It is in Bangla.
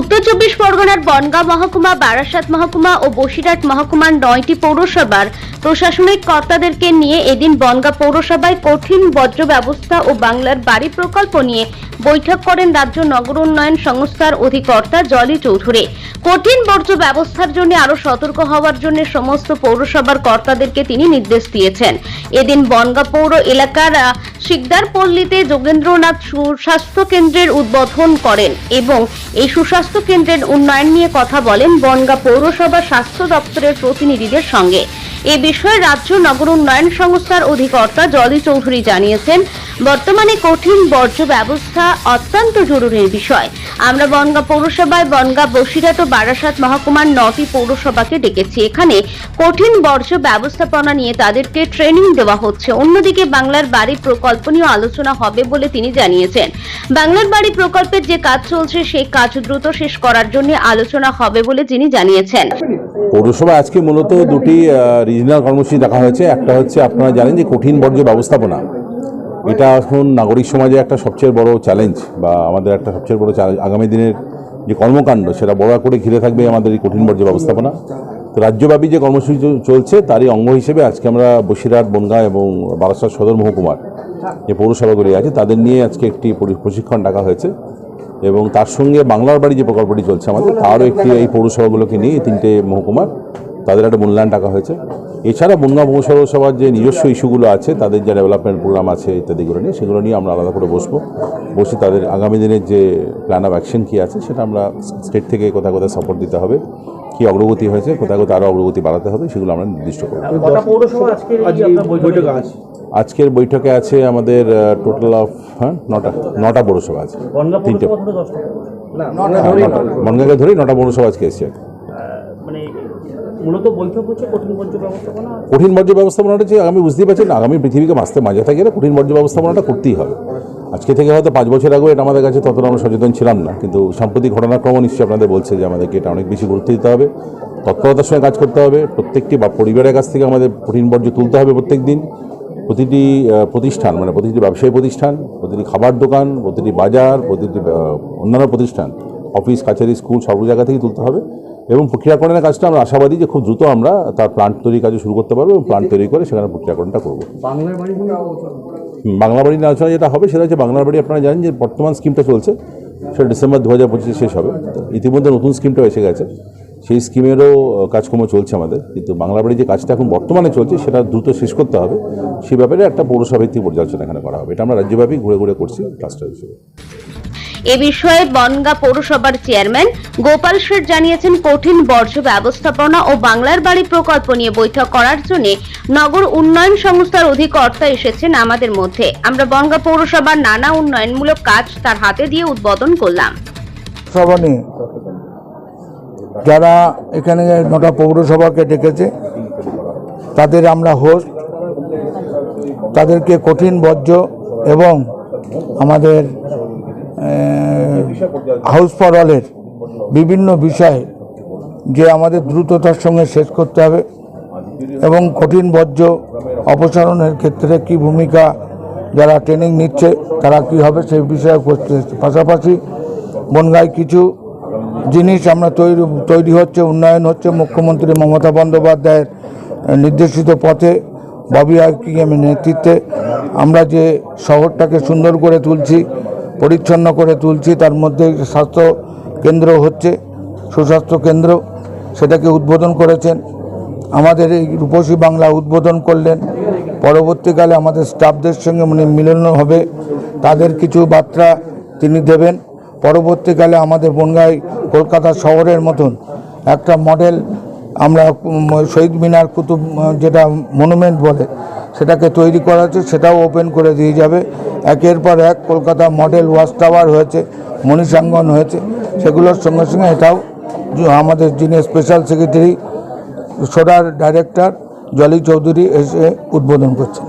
উত্তর চব্বিশ পরগনার বনগাঁ মহকুমা, বারাসাত মহকুমা ও বসিরহাট মহকুমার নয়টি পৌরসভার প্রশাসনিক কর্তাদেরকে নিয়ে এদিন বনগাঁ পৌরসভায় কঠিন বজ্র ব্যবস্থা ও বাংলার বাড়ি প্রকল্প নিয়ে বৈঠক করেন রাজ্য নগর উন্নয়ন সংস্থার অধিকর্তা জলি চৌধুরী। কঠিন বর্জ্য ব্যবস্থার জন্য আরও সতর্ক হওয়ার জন্য সমস্ত পৌরসভার কর্তাদেরকে তিনি নির্দেশ দিয়েছেন। এদিন বনগাঁ পৌর এলাকার শিকদারপল্লীতে যোগেন্দ্রনাথ সুস্বাস্থ্য কেন্দ্রের উদ্বোধন করেন এবং এই সুস্বাস্থ্য কেন্দ্রের উন্নয়ন নিয়ে কথা বলেন বনগাঁ পৌরসভা স্বাস্থ্য দপ্তরের প্রতিনিধিদের সঙ্গে। এ বিষয়ে রাজ্য নগর উন্নয়ন সংস্থার অধিকর্তা জলি চৌধুরী জানিয়েছেন, বর্তমানে কঠিন বর্জ্য ব্যবস্থা অত্যন্ত জরুরি বিষয়। আমরা বনগাঁ পৌরসভায় বনগাঁ বসিরহাট ও বারাসাত মহকুমার নটি পৌরসভাকে ডেকেছি। এখানে কঠিন বর্জ্য ব্যবস্থাপনা নিয়ে তাদেরকে ট্রেনিং দেওয়া হচ্ছে। অন্যদিকে বাংলার বাড়ি প্রকল্প নিয়ে আলোচনা হবে বলে তিনি জানিয়েছেন। বাংলার বাড়ি প্রকল্পের যে কাজ চলছে, সেই কাজ দ্রুত শেষ করার জন্য আলোচনা হবে বলে তিনি জানিয়েছেন। পৌরসভা আজকে মূলত দুটি রিজনাল কর্মসূচি দেখা হয়েছে। একটা হচ্ছে আপনারা জানেন যে কঠিন বর্জ্য ব্যবস্থাপনা। এটা এখন নাগরিক সমাজে একটা সবচেয়ে বড় চ্যালেঞ্জ বা আমাদের একটা সবচেয়ে বড় চ্যালেঞ্জ আগামী দিনের যে কর্মকাণ্ড, সেটা বড় করে ঘিরে থাকবে আমাদের এই কঠিন বর্জ্য ব্যবস্থাপনা। তো রাজ্যব্যাপী যে কর্মসূচি চলছে, তারই অঙ্গ হিসেবে আজকে আমরা বসিরহাট, বনগাঁ এবং বারাসাত সদর মহকুমার যে পৌরসভাগুলি আছে, তাদের নিয়ে আজকে একটি প্রশিক্ষণ ডাকা হয়েছে। এবং তার সঙ্গে বাংলার বাড়ি যে প্রকল্পটি চলছে আমাদের তারও একটি এই পৌরসভাগুলোকে নিয়ে এই তিনটে মহকুমার তাদের একটা মূল্যায়ন টাকা হয়েছে। এছাড়া বনগাঁ পৌরসভার যে নিজস্ব ইস্যুগুলো আছে তাদের যে ডেভেলপমেন্ট প্রোগ্রাম আছে ইত্যাদিগুলো নিয়ে সেগুলো নিয়ে আমরা আলাদা করে বসবো। বসে তাদের আগামী দিনের যে প্ল্যান অফ অ্যাকশন কী আছে সেটা আমরা স্টেট থেকে কোথায় কোথায় সাপোর্ট দিতে হবে কী অগ্রগতি হয়েছে কোথায় কোথায় আরও অগ্রগতি বাড়াতে হবে সেগুলো আমরা নির্দিষ্ট করব আজকের বৈঠকে আছে আমাদের টোটাল অফ হ্যাঁ নটা নটা পৌরসভা আছে। তিনটে। না হ্যাঁ, নটা। বনগাঁকে ধরেই নটা পৌরসভা আজকে এসেছে। মানে মূলত বৈঠক হচ্ছে কঠিন বর্জ্য ব্যবস্থাপনা? কঠিন বর্জ্য ব্যবস্থাপনাটা যে আমি বুঝতেই পারছেন আগামী পৃথিবীকে বাঁচতে মাঝে থাকে গেলে কঠিন বর্জ্য ব্যবস্থাপনাটা করতেই হবে। আজকে থেকে হয়তো পাঁচ বছর আগেও এটা আমাদের কাছে ততটা আমরা সচেতন ছিলাম না কিন্তু সাম্প্রতিক ঘটনাক্রম নিশ্চয়ই আপনাদের বলছে যে আমাদেরকে এটা অনেক বেশি গুরুত্ব দিতে হবে তৎপরতার সঙ্গে কাজ করতে হবে প্রত্যেকটি বা পরিবারের কাছ থেকে আমাদের কঠিন বর্জ্য তুলতে হবে প্রত্যেক দিন প্রতিটি প্রতিষ্ঠান মানে প্রতিটি ব্যবসায়ী প্রতিষ্ঠান প্রতিটি খাবার দোকান প্রতিটি বাজার প্রতিটি অন্যান্য প্রতিষ্ঠান অফিস কাছারি স্কুল সব জায়গা থেকে তুলতে হবে এবং প্রক্রিয়াকরণের কাজটা আমরা আশাবাদী যে খুব দ্রুত আমরা তার প্লান্ট তৈরির কাজও শুরু করতে পারব এবং প্লান্ট তৈরি করে সেখানে প্রক্রিয়াকরণটা করব। বাংলা বাড়ি আলোচনা যেটা হবে সেটা হচ্ছে বাংলার বাড়ি আপনারা জানেন যে বর্তমান স্কিমটা চলছে। সেটা ডিসেম্বর দু হাজার পঁচিশে শেষ হবে। ইতিমধ্যে নতুন স্কিমটাও এসে গেছে। সেই স্কিমেরও কাজকর্ম চলছে আমাদের। কিন্তু বাংলা বাড়ি যে কাজটা এখন বর্তমানে চলছে সেটা দ্রুত শেষ করতে হবে। সেই ব্যাপারে একটা পৌরসভা ভিত্তিক পর্যালোচনা এখানে করা হবে। এটা আমরা রাজ্যব্যাপী ঘুরে ঘুরে করছি ক্লাস্টার হিসেবে। এ বিষয়ে বনগা পৌরসভার চেয়ারম্যান গোপাল শেঠ জানিয়েছেন কঠিন বর্জ্য ব্যবস্থাপনা ও বাংলার বাড়ি প্রকল্প নিয়ে বৈঠক করার জন্য নগর উন্নয়ন সংস্থার অধিকর্তা এসেছেন আমাদের মধ্যে। আমরা বনগা পৌরসভার নানা উন্নয়নমূলক কাজ তার হাতে দিয়ে উদ্বোধন করলাম। সভা নিয়ে যারা এখানে নটা পৌরসভাকে ডেকেছে, তাদের আমরা হোস্ট, তাদেরকে কঠিন বর্জ্য এবং আমাদের হাউস ফর অলের বিভিন্ন বিষয়ে যে আমাদের দ্রুততার সঙ্গে শেষ করতে হবে এবং কঠিন বর্জ্য অপসারণের ক্ষেত্রে কি ভূমিকা যারা ট্রেনিং নিচ্ছে, তারা কি হবে সেই বিষয়ে করতে পাশাপাশি বনগায় কিছু জিনিস আমরা তৈরি তৈরি হচ্ছে, উন্নয়ন হচ্ছে, মুখ্যমন্ত্রী মমতা বন্দ্যোপাধ্যায়ের নির্দেশিত পথে ববি হাকিমের নেতৃত্বে আমরা যে শহরটাকে সুন্দর করে তুলছি, পরিচ্ছন্ন করে তুলছি, তার মধ্যে স্বাস্থ্য কেন্দ্র হচ্ছে, সুস্বাস্থ্য কেন্দ্র, সেটাকে উদ্বোধন করেছেন। আমাদের এই রূপসী বাংলা উদ্বোধন করলেন। পরবর্তীকালে আমাদের স্টাফদের সঙ্গে মানে মিলন হবে, তাদের কিছু বার্তা তিনি দেবেন। পরবর্তীকালে আমাদের বনগাই কলকাতা শহরের মতন একটা মডেল আমরা শহীদ মিনার কুতুব, যেটা মনুমেন্ট বলে, সেটাকে তৈরি করা হচ্ছে সেটাও ওপেন করে দিয়ে যাবে। একের পর এক কলকাতা মডেল ওয়াচ টাওয়ার হয়েছে মণিসাঙ্গন হয়েছে, সেগুলোর সঙ্গে সঙ্গে এটাও আমাদের যিনি স্পেশাল সেক্রেটারি সোডার ডাইরেক্টর জলি চৌধুরী এসে উদ্বোধন করছেন।